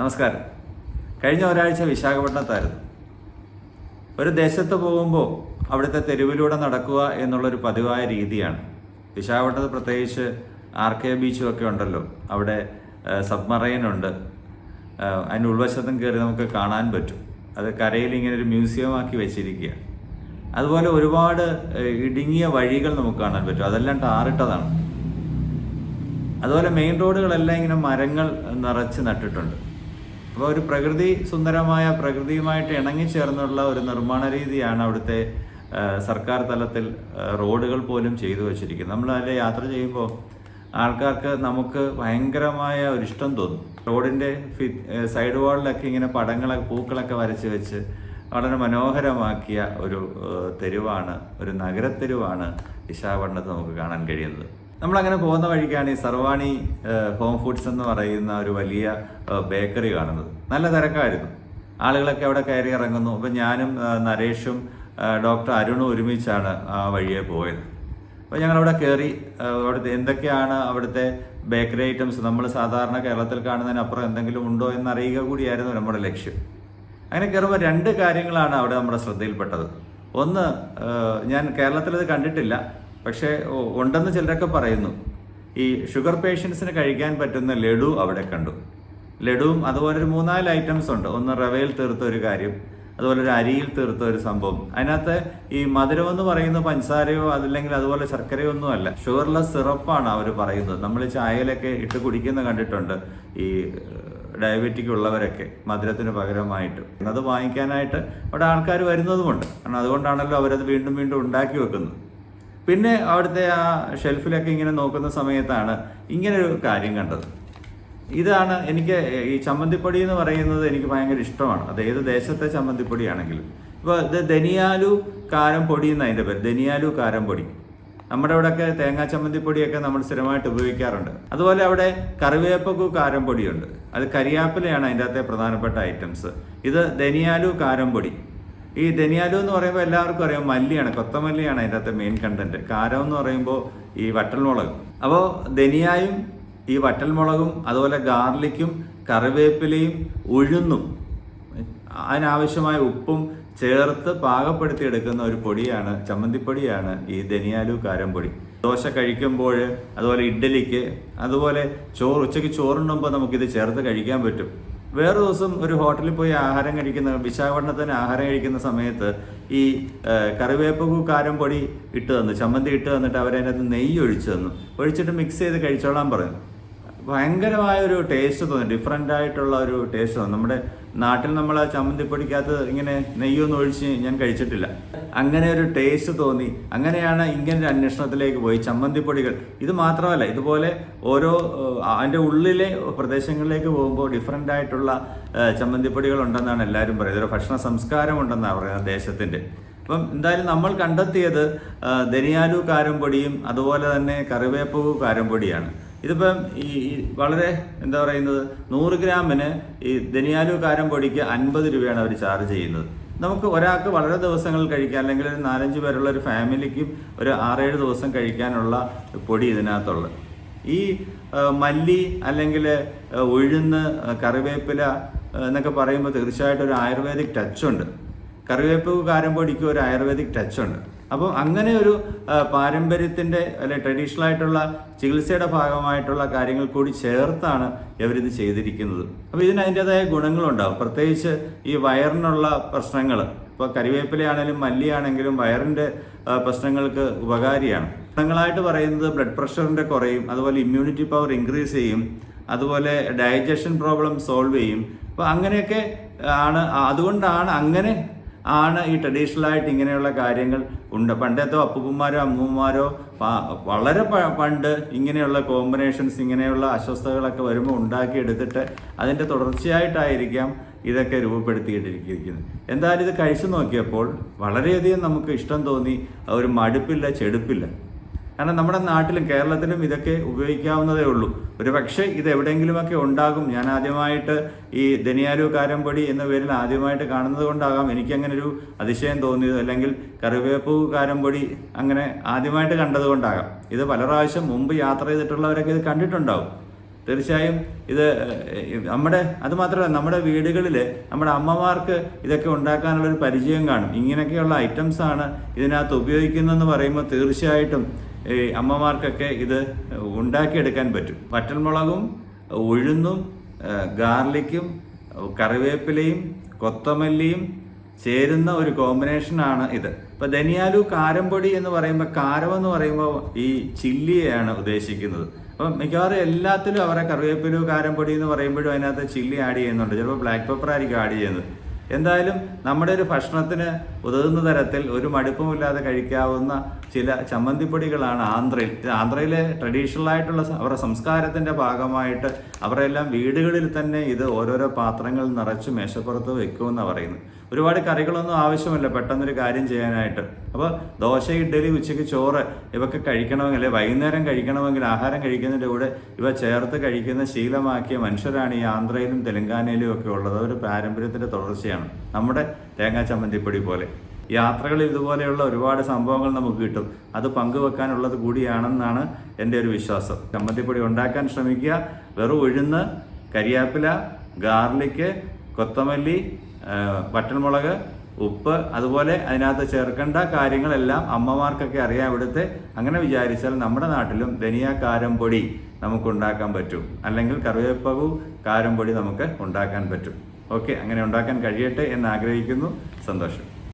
നമസ്കാരം. കഴിഞ്ഞ ഒരാഴ്ച വിശാഖപട്ടണത്തായിരുന്നു. ഒരു ദേശത്ത് പോകുമ്പോൾ അവിടുത്തെ തെരുവിലൂടെ നടക്കുക എന്നുള്ളൊരു പതിവായ രീതിയാണ്. വിശാഖപട്ടണത്ത് പ്രത്യേകിച്ച് ആർ കെ ബീച്ചും ഒക്കെ ഉണ്ടല്ലോ. അവിടെ സബ്മറൈൻ ഉണ്ട്. അതിന്റെ ഉൾവശത്തും കയറി നമുക്ക് കാണാൻ പറ്റും. അത് കരയിൽ ഇങ്ങനെ ഒരു മ്യൂസിയം ആക്കി വെച്ചിരിക്കുക. അതുപോലെ ഒരുപാട് ഇടുങ്ങിയ വഴികൾ നമുക്ക് കാണാൻ പറ്റും. അതെല്ലാം ടാറിട്ടതാണ്. അതുപോലെ മെയിൻ റോഡുകളെല്ലാം ഇങ്ങനെ മരങ്ങൾ നിറച്ച് നട്ടിട്ടുണ്ട്. അപ്പോൾ ഒരു പ്രകൃതി സുന്ദരമായ പ്രകൃതിയുമായിട്ട് ഇണങ്ങിച്ചേർന്നുള്ള ഒരു നിർമ്മാണ രീതിയാണ് അവിടുത്തെ സർക്കാർ തലത്തിൽ റോഡുകൾ പോലും ചെയ്തു വച്ചിരിക്കുന്നത്. നമ്മൾ അതിൽ യാത്ര ചെയ്യുമ്പോൾ ആൾക്കാർക്ക് നമുക്ക് ഭയങ്കരമായ ഒരു ഇഷ്ടം തോന്നും. റോഡിന്റെ ഫി സൈഡ് വാളിലൊക്കെ ഇങ്ങനെ പടങ്ങളൊക്കെ പൂക്കളൊക്കെ വരച്ച് വെച്ച് വളരെ മനോഹരമാക്കിയ ഒരു തെരുവാണ് ഒരു നഗരത്തെരുവാണ് വിശാഖപട്ടണത്ത് നമുക്ക് കാണാൻ കഴിയുന്നത്. നമ്മളങ്ങനെ പോകുന്ന വഴിക്കാണ് ഈ സർവാണി ഹോം ഫുഡ്സ് എന്ന് പറയുന്ന ഒരു വലിയ ബേക്കറി കാണുന്നത്. നല്ല തിരക്കായിരുന്നു. ആളുകളൊക്കെ അവിടെ കയറി ഇറങ്ങുന്നു. അപ്പം ഞാനും നരേഷും ഡോക്ടർ അരുണും ഒരുമിച്ചാണ് ആ വഴിയെ പോയത്. അപ്പോൾ ഞങ്ങൾ അവിടെ കയറി അവിടുത്തെ എന്തൊക്കെയാണ് അവിടുത്തെ ബേക്കറി ഐറ്റംസ് നമ്മൾ സാധാരണ കേരളത്തിൽ കാണുന്നതിനപ്പുറം എന്തെങ്കിലും ഉണ്ടോ എന്ന് അറിയുക കൂടിയായിരുന്നു നമ്മുടെ ലക്ഷ്യം. അങ്ങനെ കയറുമ്പോൾ രണ്ട് കാര്യങ്ങളാണ് അവിടെ നമ്മുടെ ശ്രദ്ധയിൽപ്പെട്ടത്. ഒന്ന് ഞാൻ കേരളത്തിൽ ഇത് കണ്ടിട്ടില്ല. പക്ഷേ ഉണ്ടെന്ന് ചിലരൊക്കെ പറയുന്നു. ഈ ഷുഗർ പേഷ്യൻസിന് കഴിക്കാൻ പറ്റുന്ന ലഡു അവിടെ കണ്ടു. ലഡുവും അതുപോലെ ഒരു മൂന്നാൽ ഐറ്റംസ് ഉണ്ട്. ഒന്ന് റവയിൽ തീർത്ത ഒരു കാര്യം അതുപോലെ ഒരു അരിയിൽ തീർത്ത ഒരു സംഭവം. അതിനകത്ത് ഈ മധുരം എന്ന് പറയുന്ന പഞ്ചസാരയോ അതല്ലെങ്കിൽ അതുപോലെ ശർക്കരയോ ഒന്നും അല്ല. ഷുഗർലെസ് സിറപ്പാണ് അവർ പറയുന്നത്. നമ്മൾ ചായയിലൊക്കെ ഇട്ട് കുടിക്കുന്ന കണ്ടിട്ടുണ്ട് ഈ ഡയബറ്റിക് ഉള്ളവരൊക്കെ മധുരത്തിന് പകരമായിട്ട്. അത് വാങ്ങിക്കാനായിട്ട് അവിടെ ആൾക്കാർ വരുന്നതുമുണ്ട്. കാരണം അതുകൊണ്ടാണല്ലോ അവരത് വീണ്ടും വീണ്ടും ഉണ്ടാക്കി വെക്കുന്നത്. പിന്നെ അവിടുത്തെ ആ ഷെൽഫിലൊക്കെ ഇങ്ങനെ നോക്കുന്ന സമയത്താണ് ഇങ്ങനൊരു കാര്യം കണ്ടത്. ഇതാണ് എനിക്ക് ഈ ചമ്മന്തിപ്പൊടി എന്ന് പറയുന്നത് എനിക്ക് ഭയങ്കര ഇഷ്ടമാണ്. അത് ഏത് ദേശത്തെ ചമ്മന്തിപ്പൊടിയാണെങ്കിലും. ഇപ്പോൾ ഇത് ധനിയാലു കാരം പൊടി എന്ന് പേര്? ധനിയാലു കാരം പൊടി. നമ്മുടെ ഇവിടെയൊക്കെ തേങ്ങാ ചമ്മന്തിപ്പൊടിയൊക്കെ നമ്മൾ സ്ഥിരമായിട്ട് ഉപയോഗിക്കാറുണ്ട്. അതുപോലെ അവിടെ കറിവേപ്പക്കു കാരം പൊടിയുണ്ട്. അത് കരിയാപ്പിലയാണ് അതിന്റെ അകത്തെ പ്രധാനപ്പെട്ട ഐറ്റംസ് ഇത് ധനിയാലു കാരം പൊടി. ഈ ധനിയാലു എന്ന് പറയുമ്പോൾ എല്ലാവർക്കും അറിയാം മല്ലിയാണ് കൊത്തമല്ലിയാണ് അതിന്റെ അകത്തെ മെയിൻ കണ്ടന്റ് കാരം എന്ന് പറയുമ്പോൾ ഈ വറ്റൽമുളക്. അപ്പോൾ ധനിയായും ഈ വറ്റൽമുളകും അതുപോലെ ഗാർലിക്കും കറിവേപ്പിലയും ഉഴുന്നും അതിനാവശ്യമായ ഉപ്പും ചേർത്ത് പാകപ്പെടുത്തി എടുക്കുന്ന ഒരു പൊടിയാണ് ചമ്മന്തിപ്പൊടിയാണ് ഈ ധനിയാലു കാരംപൊടി ദോശ കഴിക്കുമ്പോൾ അതുപോലെ ഇഡ്ഡലിക്ക് അതുപോലെ ചോറ് ഉച്ചയ്ക്ക് ചോറുണ്ടുമ്പോൾ നമുക്കിത് ചേർത്ത് കഴിക്കാൻ പറ്റും. വേറെ ദിവസം ഒരു ഹോട്ടലിൽ പോയി ആഹാരം കഴിക്കുന്ന വിശാഖപട്ടണത്തിന് ആഹാരം കഴിക്കുന്ന സമയത്ത് ഈ ഏഹ്, കറിവേപ്പു കാരം പൊടി ഇട്ട് തന്നു. ചമ്മന്തി ഇട്ട് തന്നിട്ട് അവരതിനകത്ത് നെയ്യ് ഒഴിച്ചു തന്നു. ഒഴിച്ചിട്ട് മിക്സ് ചെയ്ത് കഴിച്ചോളാൻ പറഞ്ഞു. ഭയങ്കരമായ ഒരു ടേസ്റ്റ് തോന്നി. ഡിഫറെന്റ് ആയിട്ടുള്ള ഒരു ടേസ്റ്റ് തോന്നി. നമ്മുടെ നാട്ടിൽ നമ്മൾ ആ ചമ്മന്തിപ്പൊടിക്കകത്ത് ഇങ്ങനെ നെയ്യൊന്നും ഒഴിച്ച് ഞാൻ കഴിച്ചിട്ടില്ല. അങ്ങനെ ഒരു ടേസ്റ്റ് തോന്നി. അങ്ങനെയാണ് ഇങ്ങനെ അന്വേഷണത്തിലേക്ക് പോയി ചമ്മന്തിപ്പൊടികൾ ഇത് മാത്രമല്ല ഇതുപോലെ ഓരോ അതിന്റെ ഉള്ളിലെ പ്രദേശങ്ങളിലേക്ക് പോകുമ്പോൾ ഡിഫറെന്റ് ആയിട്ടുള്ള ചമ്മന്തിപ്പൊടികൾ ഉണ്ടെന്നാണ് എല്ലാവരും പറയുന്നത്. ഒരു ഭക്ഷണ സംസ്കാരം ഉണ്ടെന്നാണ് പറയുന്നത് ദേശത്തിന്റെ. അപ്പം എന്തായാലും നമ്മൾ കണ്ടെത്തിയത് ധനിയാലു കാരംപൊടിയും അതുപോലെ തന്നെ കറിവേപ്പു കാരംപൊടിയാണ് ഇതിപ്പം ഈ വളരെ എന്താ പറയുന്നത് നൂറ് ഗ്രാമിന് ഈ ധനിയാലു കാരം പൊടിക്ക് അൻപത് രൂപയാണ് അവർ ചാർജ് ചെയ്യുന്നത്. നമുക്ക് ഒരാൾക്ക് വളരെ ദിവസങ്ങൾ കഴിക്കാൻ അല്ലെങ്കിൽ ഒരു നാലഞ്ച് പേരുള്ള ഒരു ഫാമിലിക്കും ഒരു ആറേഴ് ദിവസം കഴിക്കാനുള്ള പൊടി ഇതിനകത്തുള്ളത്. ഈ മല്ലി അല്ലെങ്കിൽ ഉഴുന്ന് കറിവേപ്പില എന്നൊക്കെ പറയുമ്പോൾ തീർച്ചയായിട്ടും ഒരു ആയുർവേദിക് ടച്ച് ഉണ്ട്. കറിവേപ്പ് കാരംപൊടിക്ക് ഒരു ആയുർവേദിക് ടച്ച് ഉണ്ട് അപ്പം അങ്ങനെ ഒരു പാരമ്പര്യത്തിന്റെ അല്ലെ ട്രഡീഷണൽ ആയിട്ടുള്ള ചികിത്സയുടെ ഭാഗമായിട്ടുള്ള കാര്യങ്ങൾ കൂടി ചേർത്താണ് ഇവരിത് ചെയ്തിരിക്കുന്നത്. അപ്പോൾ ഇതിന് അതിന്റെതായ ഗുണങ്ങളുണ്ടാവും. പ്രത്യേകിച്ച് ഈ വയറിനുള്ള പ്രശ്നങ്ങൾ ഇപ്പോൾ കരിവേപ്പിലയാണെങ്കിലും മല്ലിയാണെങ്കിലും വയറിന്റെ പ്രശ്നങ്ങൾക്ക് ഉപകാരിയാണ്. പ്രശ്നങ്ങളായിട്ട് പറയുന്നത് ബ്ലഡ് പ്രഷറിന്റെ കുറയും അതുപോലെ ഇമ്മ്യൂണിറ്റി പവർ ഇൻക്രീസ് ചെയ്യും അതുപോലെ ഡൈജഷൻ പ്രോബ്ലം സോൾവ് ചെയ്യും. അപ്പോൾ അങ്ങനെയൊക്കെ ആണ് അതുകൊണ്ടാണ് അങ്ങനെ ആണ് ഈ ട്രഡീഷണൽ ആയിട്ട് ഇങ്ങനെയുള്ള കാര്യങ്ങൾ ഉണ്ട്. പണ്ടത്തെ അപ്പുപ്പന്മാരോ അമ്മൂമ്മമാരോ വളരെ പണ്ട് ഇങ്ങനെയുള്ള കോമ്പിനേഷൻസ് ഇങ്ങനെയുള്ള അസ്വസ്ഥതകളൊക്കെ വരുമ്പോൾ ഉണ്ടാക്കിയെടുത്തിട്ട് അതിന്റെ തുടർച്ചയായിട്ടായിരിക്കാം ഇതൊക്കെ രൂപപ്പെടുത്തിയിട്ടിരിക്കുന്നത്. എന്തായാലും ഇത് കഴിച്ചു നോക്കിയപ്പോൾ വളരെയധികം നമുക്ക് ഇഷ്ടം തോന്നി. ഒരു മടുപ്പില്ല ചെടുപ്പില്ല. കാരണം നമ്മുടെ നാട്ടിലും കേരളത്തിലും ഇതൊക്കെ ഉപയോഗിക്കാവുന്നതേ ഉള്ളൂ. ഒരു പക്ഷേ ഇത് എവിടെയെങ്കിലുമൊക്കെ ഉണ്ടാകും. ഞാൻ ആദ്യമായിട്ട് ഈ ധനിയാലു കാരമ്പൊടി എന്ന പേരിൽ ആദ്യമായിട്ട് കാണുന്നത് കൊണ്ടാകാം എനിക്കങ്ങനെ ഒരു അതിശയം തോന്നിയത്. അല്ലെങ്കിൽ കറിവേപ്പൂ കാരമ്പൊടി അങ്ങനെ ആദ്യമായിട്ട് കണ്ടത് കൊണ്ടാകാം. ഇത് പല പ്രാവശ്യം മുമ്പ് യാത്ര ചെയ്തിട്ടുള്ളവരൊക്കെ ഇത് കണ്ടിട്ടുണ്ടാവും. തീർച്ചയായും ഇത് നമ്മുടെ അതുമാത്രമല്ല നമ്മുടെ വീടുകളിൽ നമ്മുടെ അമ്മമാർക്ക് ഇതൊക്കെ ഉണ്ടാക്കാനുള്ളൊരു പരിചയം കാണും. ഇങ്ങനെയൊക്കെയുള്ള ഐറ്റംസ് ആണ് ഇതിനകത്ത് ഉപയോഗിക്കുന്നതെന്ന് പറയുമ്പോൾ തീർച്ചയായിട്ടും ഈ അമ്മമാർക്കൊക്കെ ഇത് ഉണ്ടാക്കിയെടുക്കാൻ പറ്റും. വറ്റൽമുളകും ഉഴുന്നും ഗാർലിക്കും കറിവേപ്പിലയും കൊത്തമല്ലിയും ചേരുന്ന ഒരു കോമ്പിനേഷനാണ് ഇത്. ഇപ്പോൾ ധനിയാലു കാരംപൊടി എന്ന് പറയുമ്പോൾ കാരം എന്ന് പറയുമ്പോൾ ഈ ചില്ലിയെയാണ് ഉദ്ദേശിക്കുന്നത്. അപ്പം മിക്കവാറും എല്ലാത്തിലും അവരെ കറിവേപ്പില കാരംപൊടി എന്ന് പറയുമ്പോഴും അതിനകത്ത് ചില്ലി ആഡ് ചെയ്യുന്നുണ്ട്. ചിലപ്പോൾ ബ്ലാക്ക് പെപ്പർ ആയിരിക്കും ആഡ് ചെയ്യുന്നത്. എന്തായാലും നമ്മുടെ ഒരു ഭക്ഷണത്തിന് ഉതകുന്ന തരത്തിൽ ഒരു മടുപ്പുമില്ലാതെ കഴിക്കാവുന്ന ചില ചമ്മന്തിപ്പൊടികളാണ് ആന്ധ്രയിൽ. ആന്ധ്രയിലെ ട്രഡീഷണൽ ആയിട്ടുള്ള അവരുടെ സംസ്കാരത്തിന്റെ ഭാഗമായിട്ട് അവരെല്ലാം വീടുകളിൽ തന്നെ ഇത് ഓരോരോ പാത്രങ്ങൾ നിറച്ച് മേശപ്പുറത്ത് വെക്കുമെന്നാണ് പറയുന്നത്. ഒരുപാട് കറികളൊന്നും ആവശ്യമില്ല പെട്ടെന്നൊരു കാര്യം ചെയ്യാനായിട്ട്. അപ്പോൾ ദോശ ഇഡ്ഡലി ഉച്ചയ്ക്ക് ചോറ് ഇവക്ക് കഴിക്കണമെങ്കിൽ വൈകുന്നേരം കഴിക്കണമെങ്കിൽ ആഹാരം കഴിക്കുന്നതിന്റെ കൂടെ ഇവ ചേർത്ത് കഴിക്കുന്ന ശീലമാക്കിയ മനുഷ്യരാണ് ഈ ആന്ധ്രയിലും തെലങ്കാനയിലും ഒക്കെ ഉള്ളത്. ഒരു പാരമ്പര്യത്തിന്റെ തുടർച്ചയാണ്. നമ്മുടെ തേങ്ങാ ചമ്മന്തിപ്പൊടി പോലെ. യാത്രകളിൽ ഇതുപോലെയുള്ള ഒരുപാട് സംഭവങ്ങൾ നമുക്ക് കിട്ടും. അത് പങ്കുവെക്കാനുള്ളത് കൂടിയാണെന്നാണ് എന്റെ ഒരു വിശ്വാസം. ചമ്മന്തിപ്പൊടി ഉണ്ടാക്കാൻ ശ്രമിക്കുക. വെറും ഉഴുന്ന് കരിയാപ്പില ഗാർലിക്ക് കൊത്തമല്ലി വട്ടൻമുളക് ഉപ്പ് അതുപോലെ അതിനകത്ത് ചേർക്കേണ്ട കാര്യങ്ങളെല്ലാം അമ്മമാർക്കൊക്കെ അറിയാം ഇവിടുത്തെ അങ്ങനെ വിചാരിച്ചാൽ നമ്മുടെ നാട്ടിലും ധനിയ കാരം പൊടി നമുക്ക് ഉണ്ടാക്കാൻ പറ്റും. അല്ലെങ്കിൽ കറിവേപ്പകു കാരം പൊടി നമുക്ക് ഉണ്ടാക്കാൻ പറ്റും. ഓക്കെ അങ്ങനെ ഉണ്ടാക്കാൻ കഴിയട്ടെ എന്ന് ആഗ്രഹിക്കുന്നു. സന്തോഷം.